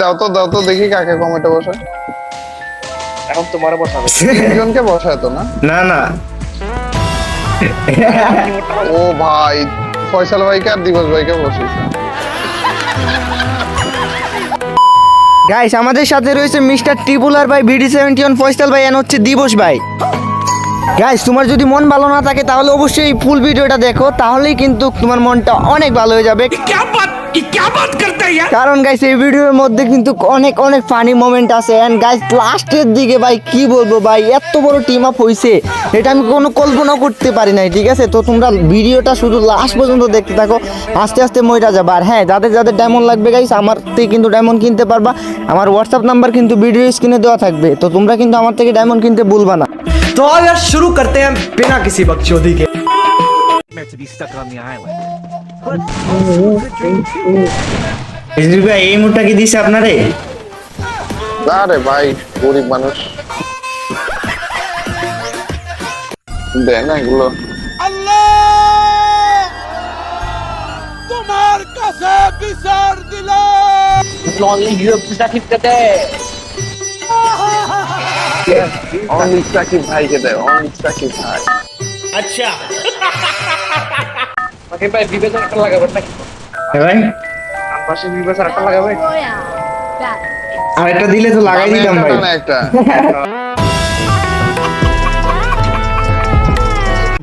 দাও তো দাও তো দেখি কাকে কমেটে বসে। এখন তোমার বসাবে। তিনজনকে বসায় তো না? না না। ও ভাই ফয়সাল ভাইকে আর দিবস ভাইকে বসিয়েছে। গাইস আমাদের সাথে রয়েছে মিস্টার ট্রিপুলার ভাই বিডি সেভেন্টি ওয়ান ফয়সাল ভাই এন হচ্ছে দিবস ভাই। গাইস তোমার যদি মন ভালো না থাকে তাহলে অবশ্যই ফুল ভিডিওটা দেখো তাহলেই কিন্তু তোমার মনটা অনেক ভালো হয়ে যাবে। কারণ গাইস এই ভিডিওর মধ্যে কিন্তু অনেক অনেক ফানি মোমেন্ট আছে। অ্যান্ড গাইস লাস্টের দিকে ভাই কি বলব ভাই এত বড় টিম আপ হয়েছে এটা আমি কোনো কল্পনা করতে পারি নাই ঠিক আছে? তো তোমরা ভিডিওটা শুধু লাস্ট পর্যন্ত দেখতে থাকো আস্তে আস্তে মইটা যাবে। আর হ্যাঁ যাদের যাদের ডায়মন্ড লাগবে গাইস আমার থেকে কিন্তু ডায়মন্ড কিনতে পারবা। আমার হোয়াটসঅ্যাপ নাম্বার কিন্তু ভিডিও স্ক্রিনে দেওয়া থাকবে। তো তোমরা কিন্তু আমার থেকে ডায়মন্ড কিনতে ভুলবা না। তো শুরু করতে বিনা কিসি বকচোদি কে রিজভি ভাই এই মুডটা কি দিছে আপনারে? আরে ভাই গরিব মানুষ। দেয় না এগুলো। অনলি হিরো সাকিব কাটে অনিক সাকিব ভাইকে দেয় অনিক সাকিব ভাই। সাকিব ভাই বিবেচনা একটা লাগাবেন নাকি? হ্যাঁ ভাই। আমার পাশে বিবেচনা একটা লাগাবেন আর দিলে তো লাগাই দিতাম ভাই। একটা।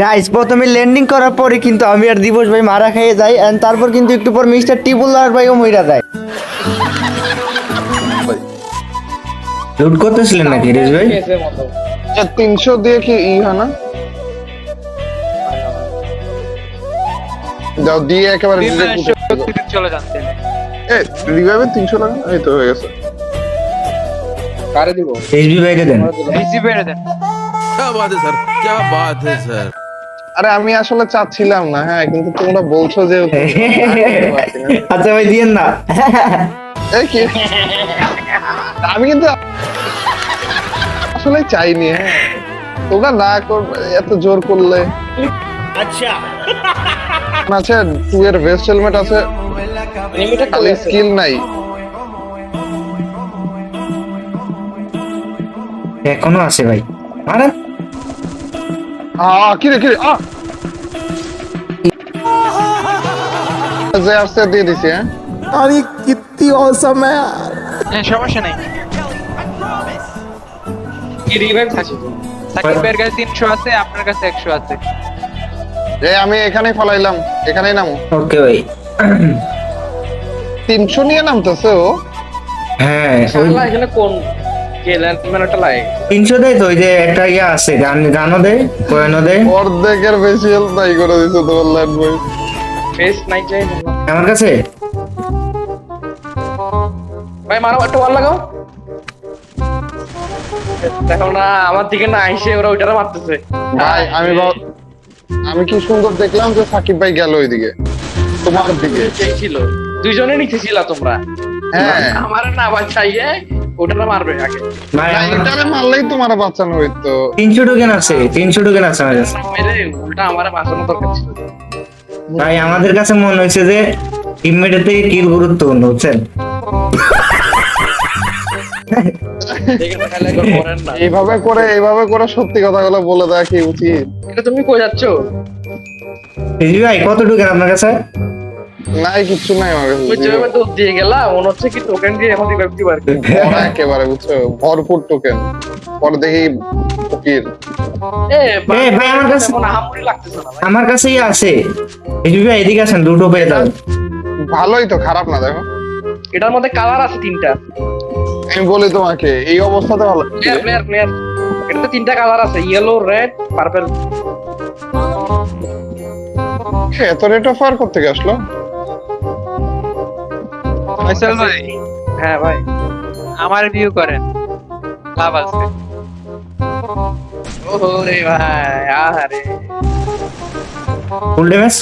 গাইস প্রথমে ল্যান্ডিং করার পরে কিন্তু আমি আর দিবস ভাই মারা খেয়ে যাই এন্ড তারপর কিন্তু একটু পর মিস্টার টিপুলার ভাইও মইরা যায়। লুট করতেছিলেন নাকি রিজ ভাই? তিনশো দিয়ে কি ই হয় না? যাও দিয়ে একেবারে চলে যাচ্ছে এ রিভাইভে তিনশো টাকা এই তো হয়ে গেছে কারে দিব রিজভি ভাইকে দেন বেশি বেড়ে দেন क्या बात है सर क्या बात है सर আরে আমি আসলে চাচ্ছিলাম না হ্যাঁ কিন্তু তোমরা বলছো যে আচ্ছা ভাই দিয়েন না এই কি আমি কিন্তু আসলে চাইনি হ্যাঁ তোমরা না কর এত জোর করলে আচ্ছা। আছে টু এর বেস্ট হেলমেট আছে খালি স্কিল নাই। এখনও আছে ভাই। আরে আ কি রে কি রে আ। যে আসছে দিয়ে দিছি হ্যাঁ। সমস্যা নাই। কি রিভাইভ থাকি সাকিব ভাইয়ের কাছে তিনশো আছে আপনার কাছে একশো আছে। আমি এখানেই ফলাইলাম এখানেই নামো। ওকে ভাই। তিনশো নিয়ে নামতেছে ও? হ্যাঁ এখানে কোন লাগে তিনশো দেয় তো ওই যে একটা ইয়া আছে গান গানও দেয় কয়েনও দেয়। অর্ধেকের বেশি নাই করে দিছে তোমার ল্যান্ড বই ফেস নাই চাই আমার কাছে? ভাই মারো একটা ওয়াল লাগাও। দেখো না আমার দিকে না আইসে ওরা ওইটারে মারতেছে। ভাই আমি আমি কি সুন্দর দেখলাম যে সাকিব ভাই গেল ওইদিকে? তোমার দিকে। ছিল। দুইজনে নিতেছিলা তোমরা। হ্যাঁ। আমার না ওটা মারবে আগে। মারলেই তোমার বাঁচানো হইতো। তিনশো টোকেন আছে তিনশো টোকেন আছে আমার কাছে। উল্টা আমার বাঁচানো দরকার ছিল। ভাই আমাদের কাছে মনে হয়েছে যে টিমমেটের থেকে কিল গুরুত্বপূর্ণ বুঝছেন? এইভাবে করে এইভাবে করে সত্যি কথাগুলো বলে দেওয়া কি উচিত? এটা তুমি কই যাচ্ছ? রিজভি ভাই কত আপনার কাছে? নাই কিচ্ছু নাই আমার কাছে। ওই যেভাবে তো দিয়ে গেলা মনে হচ্ছে কি টোকেন দিয়ে এখন ভরা একেবারে বুঝছ? ভরপুর টোকেন পরে দেখি ফকির। এ ভাই, আমার কাছে- আহামরি লাগতেছে না ভাই। আমার কাছেই আছে। রিজভি ভাই এদিকে আসেন দুটো পেয়ে যাবেন ভালোই তো খারাপ না দেখো। এটার মধ্যে কালার আছে তিনটা। আমি বলি তোমাকে এই অবস্থাতে ভালো প্লেয়ার প্লেয়ার প্লেয়ার এটাতে তিনটা কালার আছে ইয়েলো রেড পার্পল এত রেট অফ ফায়ার করতে আসলো? ফয়সাল ভাই। হ্যাঁ ভাই। আমার ভিউ করেন। লাভ আছে। ওরে ভাই আহারে। ফুল ড্যামেজ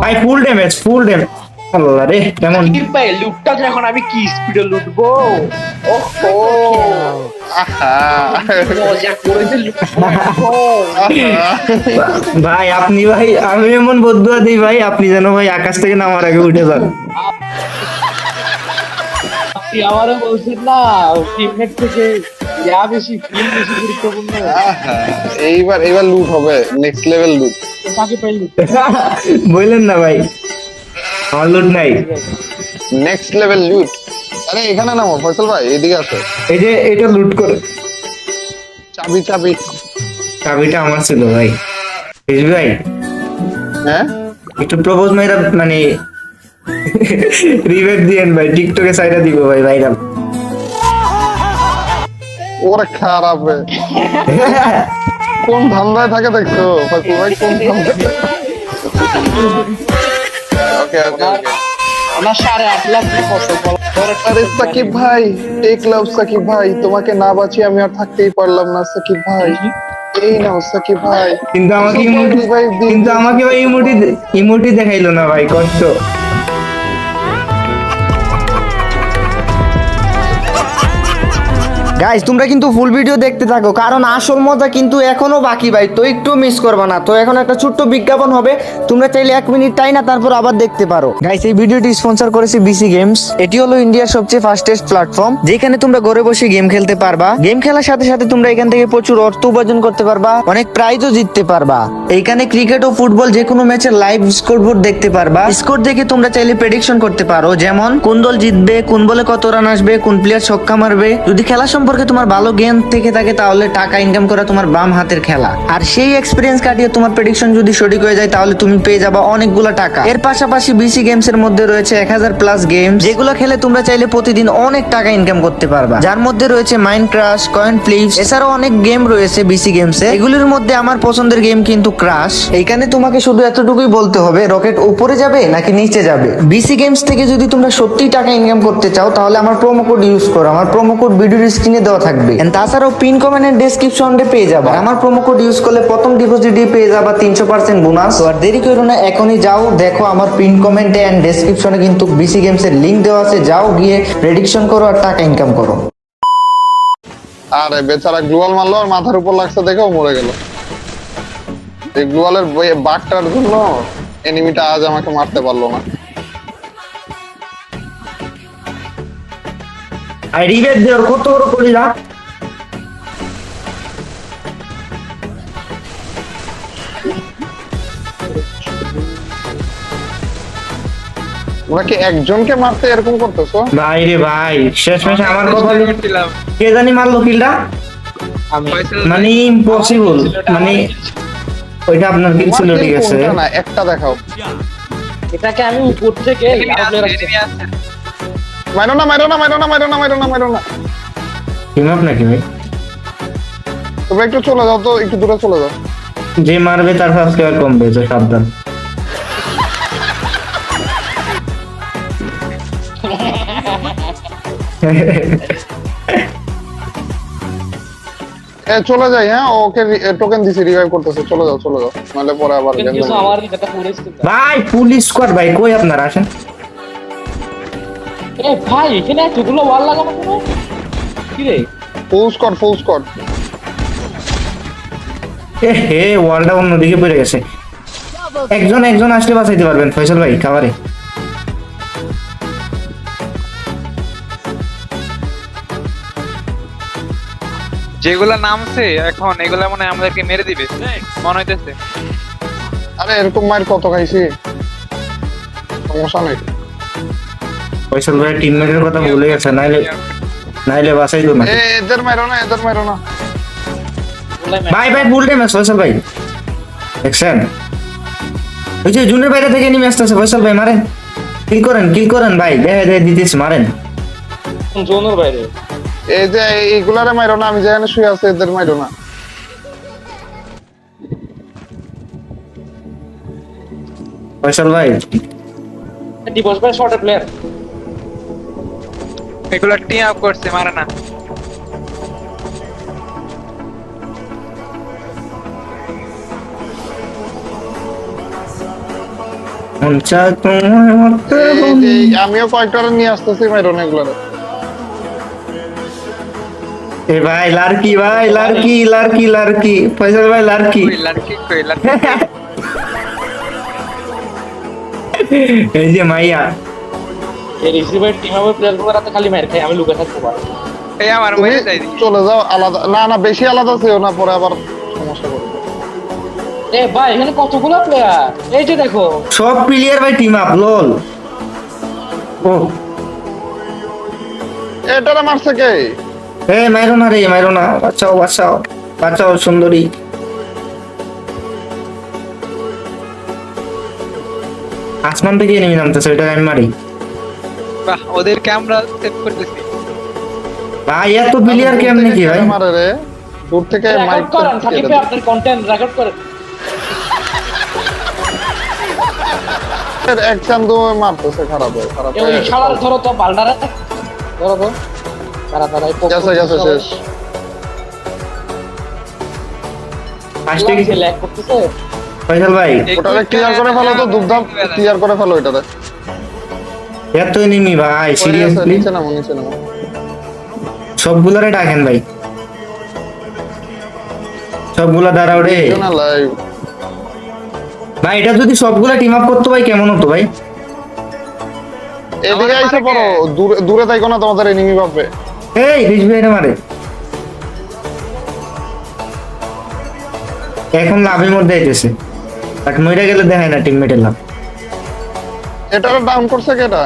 ভাই ফুল ড্যামেজ ফুল ড্যামেজ আল্লাহ রে কেমন? ভাই লুটটা যখন আমি কি স্পিডে লুটবো? ওহো। যে। ভাই আপনি ভাই আমি এমন বদুয়া দিই ভাই আপনি যেন ভাই আকাশ থেকে নামার আগে উঠে যান। আপনি আমারও বলছেন না টিমমেট থেকে ইয়া বেশি ফিল বেশি গুরুত্বপূর্ণ। এইবার এইবার লুট হবে নেক্সট লেভেল লুট বললেন না ভাই। আমার লুট নাই নেক্সট লেভেল লুট আরে এখানে নামো ফয়সাল ভাই এদিকে আসো। এই যে এটা লুট করে। চাবি চাবি। চাবিটা আমার ছিল ভাই। বুঝবি ভাই? হ্যাঁ? একটু প্রপোজ মাইরা মানে রিভেট দিয়েন ভাই টিকটকে সাইডা দিব ভাই ভাইরাল ওরে খারাপ কোন ধান্দায় থাকে দেখছ? কোন ধান্দায়? ওকে ওকে ওকে ওনার সাড়ে আট লাখ না কত বল আরে সাকিব ভাই টেক লাভ সাকিব ভাই তোমাকে না বাঁচিয়ে আমি আর থাকতেই পারলাম না সাকিব ভাই। এই নাও সাকিব ভাই। কিন্তু আমাকে ইমোটি ভাই কিন্তু আমাকে ভাই ইমোটি ইমোটি দেখাইলো না ভাই কষ্ট। গাইস তোমরা কিন্তু ফুল ভিডিও দেখতে থাকো, কারণ আসল মজা কিন্তু এখনও বাকি ভাই, তো একটু মিস করবে না। তো এখন একটা ছোট্ট বিজ্ঞাপন হবে, তোমরা চাইলে এক মিনিট তাই না তারপর আবার দেখতে পারো। গাইস এই ভিডিওটি স্পন্সর করেছে বিসি গেমস এটি হলো ইন্ডিয়ার সবচেয়ে ফাস্টেস্ট প্ল্যাটফর্ম যেখানে তোমরা ঘরে বসে গেম খেলতে পারবা। গেম খেলার সাথে সাথে তোমরা এখান থেকে প্রচুর অর্থ উপার্জন করতে পারবা, অনেক প্রাইজও জিততে পারবা। এইখানে ক্রিকেট ও ফুটবল যে কোনো ম্যাচের লাইভ স্কোরবোর্ড দেখতে পারবা। স্কোর দেখে তোমরা চাইলে প্রেডিকশন করতে পারো, যেমন কোন দল জিতবে, কোন বলে কত রান আসবে, কোন প্লেয়ার ছক্কা মারবে। যদি খেলা সম্পর্কে তোমার ভালো জ্ঞান থেকে থাকে, তাহলে টাকা ইনকাম করা তোমার বাম হাতের খেলা। আর সেই এক্সপিরিয়েন্স কাটিয়ে তোমার প্রেডিকশন যদি সঠিক হয়ে যায়, তাহলে তুমি পেয়ে যাবা অনেকগুলো টাকা। এর পাশাপাশি বিসি গেমস এর মধ্যে রয়েছে এক হাজার প্লাস গেম যেগুলো খেলে তোমরা চাইলে প্রতিদিন অনেক টাকা ইনকাম করতে পারবা। যার মধ্যে রয়েছে মাইন্ড ক্রাশ কয়েন ফ্লিপস এছাড়াও অনেক গেম রয়েছে বিসি গেমসে এগুলির মধ্যে আমার পছন্দের গেম কিন্তু ক্রাশ এইখানে তোমাকে শুধু এতটুকুই বলতে হবে রকেট উপরে যাবে নাকি নিচে যাবে? বিসি গেমস থেকে যদি তোমরা সত্যি টাকা ইনকাম করতে চাও, তাহলে আমার প্রোমো কোড ইউজ করো। আমার প্রোমো কোড ভিডিওর স্ক্রিনে দেওয়া থাকবে। তাছাড়াও পিন কমেন্টের ডেসক্রিপশনে পেয়ে যাবে। আমার প্রোমো কোড ইউজ করলে প্রথম ডিপোজিটে পেয়ে যাবা তিনশো পার্সেন্ট বোনাস আর দেরি করো না এখনই যাও দেখো আমার পিন কমেন্টে এন্ড ডেসক্রিপশনে কিন্তু বিসি গেমস এর লিংক দেওয়া আছে। যাও গিয়ে প্রেডিকশন করো আর টাকা ইনকাম করো। আরে বেচারা গ্লোয়াল মারলো আর মাথার উপর লাগছে দেখেও মরে গেল। এই গ্লোয়ালের বাঘটার জন্য এনিমিটা আজ আমাকে মারতে পারল না। আর রিভেট দেওয়ার কত বড় করিলা তোমরা কি একজনকে মারতে এরকম করতেছো? ভাই রে ভাই শেষমেশ আমার কথা কে জানি মারলো কিলটা? ফয়সাল মানে ইম্পসিবল মানে ওইটা আপনার কিল ছিল ঠিক আছে। না একটা দেখাও। এটাকে আমি উপর থেকে মারো না মারো না মারো না মারো না মারো না মারো না। টিম আপ নাকি ভাই? তোমরা একটু চলে যাও তো একটু দূরে চলে যাও। যে মারবে তার সাবস্ক্রাইবার কমবে তো সাবধান। এ চলে যাই হ্যাঁ? ওকে টোকেন দিছি রিভাইভ করতেছে। চলে যাও চলে যাও। নাহলে পরে আবার ভাই পুলিশ স্কোয়াড ভাই কই আপনারা? আসেন। এ ভাই এখানে এতগুলো ওয়াল লাগানো কেন? কি রে ফুল স্কট ফুল স্কট এ হে ওয়ালটা অন্যদিকে পড়ে গেছে। একজন একজন আসলে বাঁচাইতে পারবেন ফয়সাল ভাই খাবারে। যেগুলা নামছে এখন এগুলা মনে হয় আমাদেরকে মেরে দিবে। মনে হইতেছে। আরে এরকম মার কত খাইছি? সমস্যা নেই। ফয়সাল ভাই টিমমেটের কথা ভুলে গেছে নাইলে নাইলে বাসাই বাঁচাইতো না। এ এদের মারো না এদের মারো না। ভাই ভাই ফুল টাইম ফয়সাল ভাই। দেখছেন? ওই যে জুনের বাইরে থেকে নেমে আসতেছে ফয়সাল ভাই মারেন। কিল করেন কিল করেন ভাই। দেখে দেখে দিতেছি মারেন। জোনের বাইরে এই যে এইগুলারে মারো না আমি যেখানে শুয়ে আছি এদের মারো না। ফয়সাল ভাই। দিবস ভাই শর্টের প্লেয়ার এগুলা টিম আপ করছে মারে না। আমিও কয়েকটা নিয়ে আসতেছি মারো না এগুলারে। এ ভাই লারকি ভাই লারকি লারকি লারকি। ফয়সাল ভাই লারকি। কই লাড়কি এই যে মাইয়া। এই রিসিভার টিম আপ প্লেয়ারগুলো রাতে খালি মার খাই আমি লুকে থাকতে পারি এই আমার মেরে যাই চলে যাও আলাদা না না বেশি আলাদা ছিল না পরে আবার সমস্যা করবে। এ ভাই এখানে কতগুলো প্লেয়ার এই যে দেখো। সব প্লেয়ার ভাই টিম আপ লল ও। এটারে মারছে কে? এ মাইরো না রে মাইরো না। বাঁচাও বাঁচাও বাঁচাও সুন্দরী। আসমান থেকে নেমে নামতেছে ওইটা আমি মারি। বাহ ওদের ক্যামেরা সেট করতেছি। ভাই এত কেমনে কি ভাই? রে দূর থেকে মাইক করেন সাকিব ভাই আপনার কন্টেন্ট রেকর্ড করেন। চান্দু মারতেছে খারাপ হয় খারাপ ওই শালার ধরো তো ধরো তো। তারা তারা এই গেছে গেছে শেষ। ফার্স্টে লাগছে, lag করতেছে। ফয়সাল ভাই। ওটারে ক্লিয়ার করে ফেলো তো দুবধাম ক্লিয়ার করে ফেলো এটারে এত এনিমি ভাই সিরিয়াসলি সবগুলারে ডাকেন ভাই। সবগুলা দাঁড়াও রে। ভাই এটা যদি সবগুলা টিম আপ করতো ভাই কেমন হতো ভাই? এদিকে আইসে পড়ো দূরে দূরে থাইকো না তোমাদের এনিমি পাবে এই রিজ ভাইরে মারে এখন লাভের মধ্যে আইতেছে। বাট মইরা গেলে দেখায় না টিমমেটের লাভ। এটারে ডাউন করছে কেটা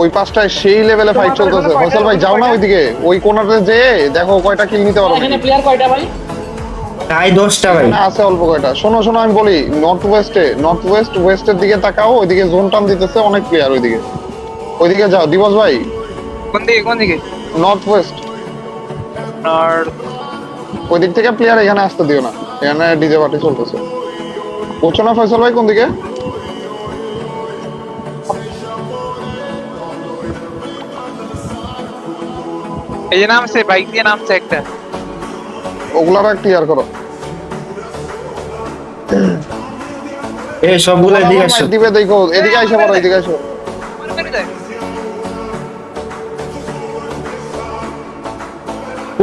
ওই পাঁচটায় সেই লেভেলে ফাইট চলতেছে। ফসল ভাই যাও না ওইদিকে। ওই কোনাতে যে দেখো কয়টা কিল নিতে পারো। এখানে প্লেয়ার কয়টা ভাই? তাই দশটা ভাই। আছে অল্প কয়টা। শোনো শোনো আমি বলি নর্থ ওয়েস্টে নর্থ ওয়েস্ট ওয়েস্টের দিকে তাকাও ওইদিকে জোন টান দিতেছে অনেক প্লেয়ার ওইদিকে। ওইদিকে যাও। দিবস ভাই? কোন দিকে কোন দিকে? নর্থ ওয়েস্ট নর্থ ওই দিক থেকে প্লেয়ার এখানে আসতে দিও না। এখানে ডিজে পার্টি চলতেছে। বুঝছ না ফয়সল ভাই কোন দিকে? এই যে নামছে বাইক দিয়ে নামছে একটা। ওগুলারা ক্লিয়ার করো। এ সবগুলা দিকে আসো। দিবে দেখো এদিকে আইসা পড়ো এদিকে আইসো।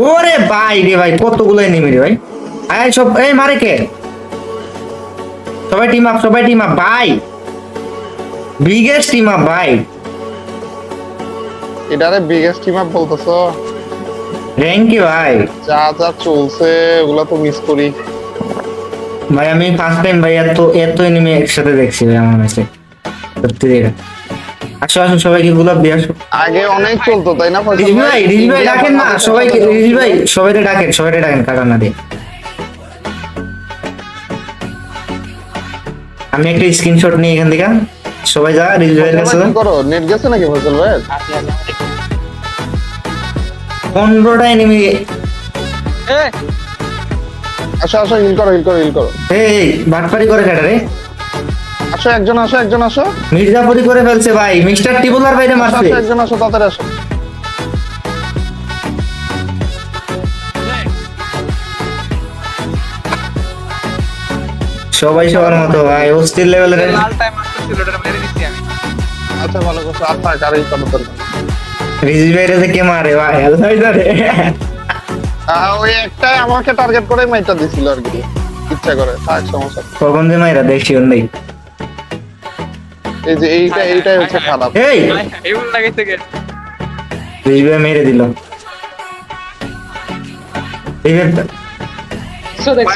ওরে ভাই রে ভাই কতগুলো এনিমি রে ভাই? আয় সব এই মারে কে? সবাই টিম আপ সবাই টিম আপ ভাই। বিগেস্ট টিম আপ ভাই। এটারে বিগেস্ট টিম আপ বলতেছো? র্যাঙ্কি ভাই। যা যা চলছে ওগুলা তো মিস করি। ভাই আমি ফার্স্ট টাইম ভাই এত এত এনিমি একসাথে দেখছি ভাই আমার ম্যাচে সত্যি রে। আসো আসো সবাইকে গোলাপ দিয়ে আসো আগে অনেক চলতো তাই না? রিজ ভাই রিজ ভাই ডাকেন না সবাইকে রিজ ভাই সবাইকে ডাকেন সবাইকে ডাকেন কাটা না দিয়ে। আমি একটা স্ক্রিনশট নিই এখান থেকে। সবাই যা রিজ ভাইয়ের কাছে করো? নেট গেছে নাকি ফয়সল ভাই পনেরোটা এনিমি এ! আসো আসো হিল করো হিল করো হিল করো। এই বাটপারি করে কাটা রে। আসো একজন আসো একজন আসো। মির্জাপুরি করে ফেলছে ভাই মিস্টার টিবুলার বাইরে মারছে। আসো একজন আসো তাড়াতাড়ি আসো। সবাই সবার মতো ভাই অস্থির লেভেলের। লাল টাইম আসছিল ওটা মেরে দিচ্ছি আমি। আচ্ছা ভালো করছ দরকার। বাইরে থেকে মারে ভাই আল্লাহ ওই একটাই আমাকে টার্গেট করে মাইটা দিছিল আর কি ইচ্ছা করে থাক সমস্যা। কখন যে মাইরা দেখছি নেই। এই যে এইটা এইটাই হচ্ছে খারাপ। এই! এগুলো লাগাইছে কে রিজ ভাই মেরে দিল। দেখছ।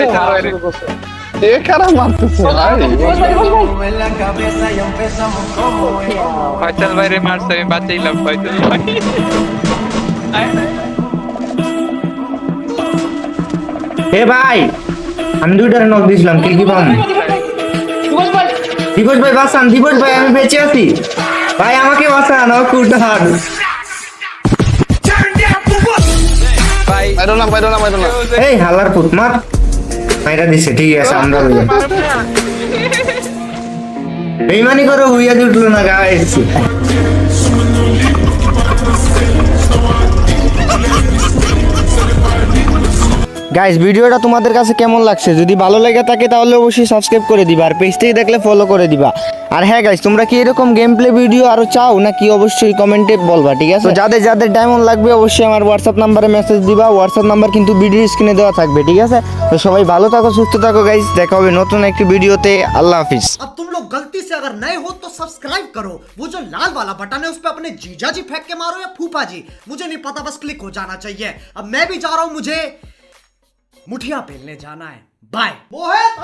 এ মারতেছে? মারছে আমি বাঁচাইলাম ভাই। এ ভাই আমি দুইটারে নক দিয়েছিলাম কি কি ভাই দিবস ভাই বাঁচান দিবস ভাই আমি বেঁচে আছি। ভাই আমাকে বাঁচান ও কুটার এই হালার পুত মার। মাইরা দিছে ঠিক আছে আমরা লইয়া বেইমানি করে দিয়ে উঠল না গাইস গাইস ভিডিওটা তোমাদের কাছে কেমন লাগছে যদি ভালো লেগে থাকে তাহলে অবশ্যই সাবস্ক্রাইব করে দিবা আর পেজ থেকে দেখলে ফলো করে দিবা আর হ্যাঁ গাইস তোমরা কি এরকম গেম প্লে ভিডিও আরো চাও নাকি অবশ্যই কমেন্টে বলবা ঠিক আছে তো যাদের যাদের ডায়মন্ড লাগবে অবশ্যই আমার হোয়াটসঅ্যাপ নাম্বারে মেসেজ দিবা হোয়াটসঅ্যাপ নাম্বার কিন্তু ভিডিও স্ক্রিনে দেওয়া থাকবে ঠিক আছে তো সবাই ভালো থাকো সুস্থ থাকো গাইস দেখা হবে নতুন একটি ভিডিওতে আল্লাহ হাফিজ अब तुम लोग गलती से अगर नए हो तो सब्सक्राइब करो वो जो लाल वाला बटन है उस पर अपने जीजा जी फेंक के मारो या फूफा जी मुझे नहीं पता बस क्लिक हो जाना चाहिए अब मैं भी जा रहा हूं मुझे मुठिया पहनने जाना है। बाय। मोहित